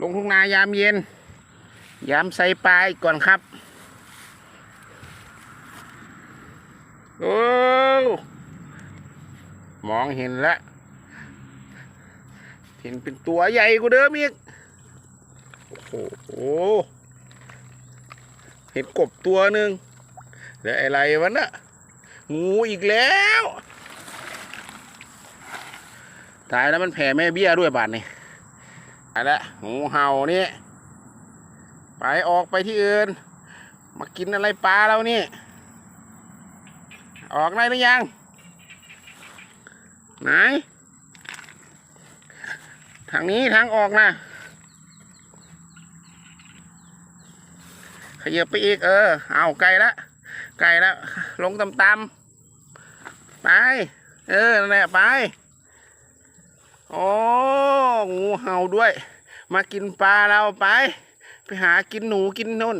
ลงทุ่งนายามเย็น ยามใส่ปลาอีกก่อนครับ โอ้มองเห็นแล้วเห็นเป็นตัวใหญ่กว่าเดิมอีก โอ้โห เห็นกบตัวหนึ่งแล้วอะไรวะน่ะงูอีกแล้ว ตายแล้วมันแผ่แม่เบี้ยด้วยบาดนี่ แล้วงูเห่านี่ไปออกไปที่อื่น มากินอะไรปลาเรานี่ ออกได้หรือยัง ไหน ทางนี้ทางออกนะขยับไปอีกเออ เอาไกลละไกลละลงต่ำๆไป เออนั่นแหละไป โอ้ งูเห่าด้วย มากินปลาเราไป ไปหากินหนูกินนุ่น